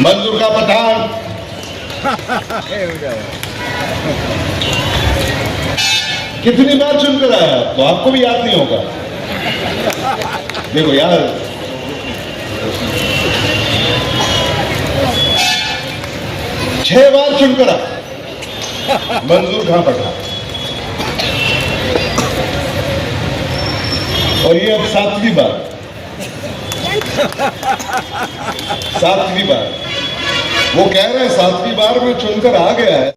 मंजूर का पठान। कितनी बार चुनकर आया? तो आपको भी याद नहीं होगा। देखो यार। छह बार चुनकर आया। मंजूर खां पठान। और ये अब सातवीं बार। सातवीं बार। वो कह रहे हैं सातवीं बार में चुनकर आ गया है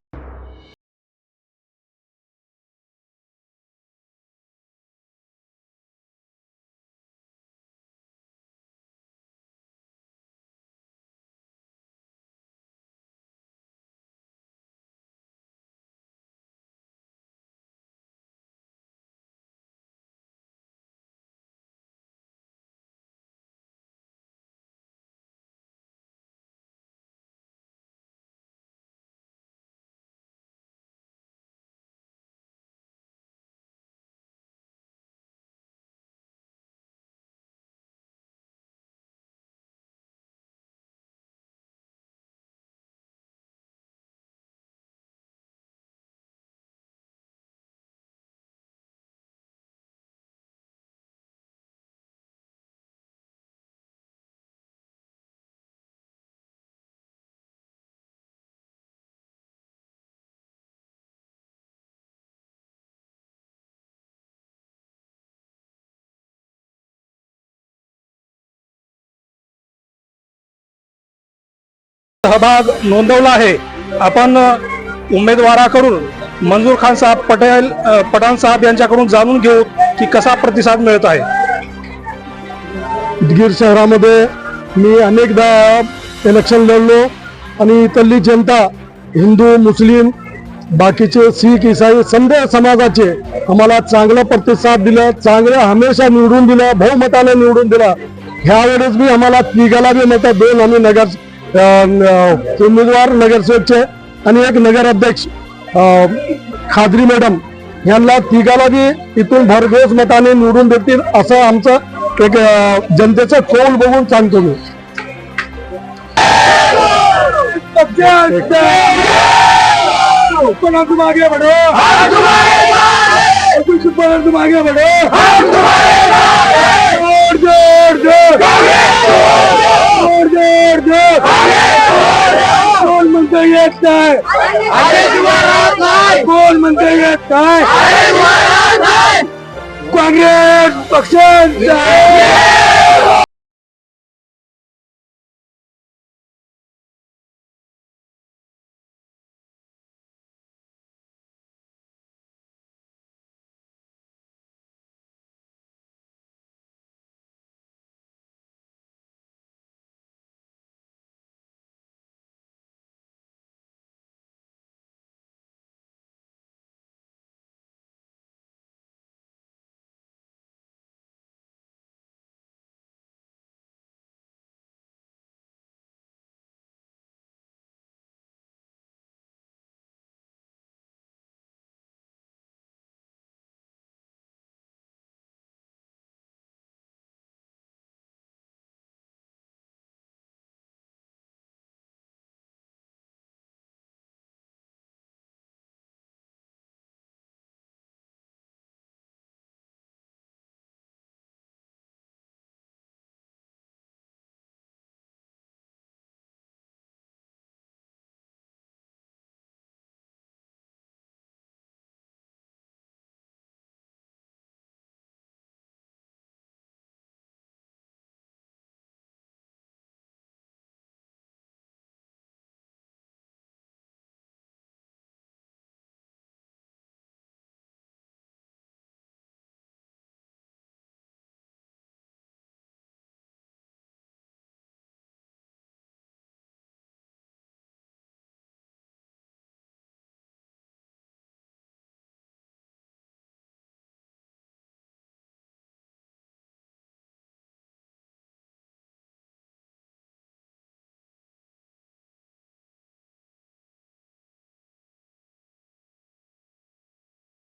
सहभाग नोंदवला आहे. आपण उमेदवाराकडून मंजूर खान साहेब पटेल पठाण साहेब यांच्याकडून जाणून घेऊ की कसा प्रतिसाद मिळत आहे. उदगीर शहरामध्ये मी अनेकदा इलेक्शन लढलो आणि इथली जनता हिंदू मुस्लिम बाकीचे शीख इसाई संध्या समाजाचे आम्हाला चांगला प्रतिसाद दिला चांगलं हमेशा निवडून दिलं बहुमताने निवडून दिला. ह्यावेळेस मी बी आम्हाला तिघाला बी मत दोन आम्ही नगर उमेदवार नगरसेवकचे आणि एक नगराध्यक्ष खादरी मॅडम यांना तिघाला बी इथून भरघोस मताने निवडून देतील असं आमचं एक जनतेचं कौल बघून सांगतो मी. पण तुम आगे बढ़ो. पण तुम आगे बढ़ो. जोर जोर जोर. जोर जोर कोण म्हणतो येत नाही. कोण म्हणतो येत नाही. काँग्रेस पक्षांचा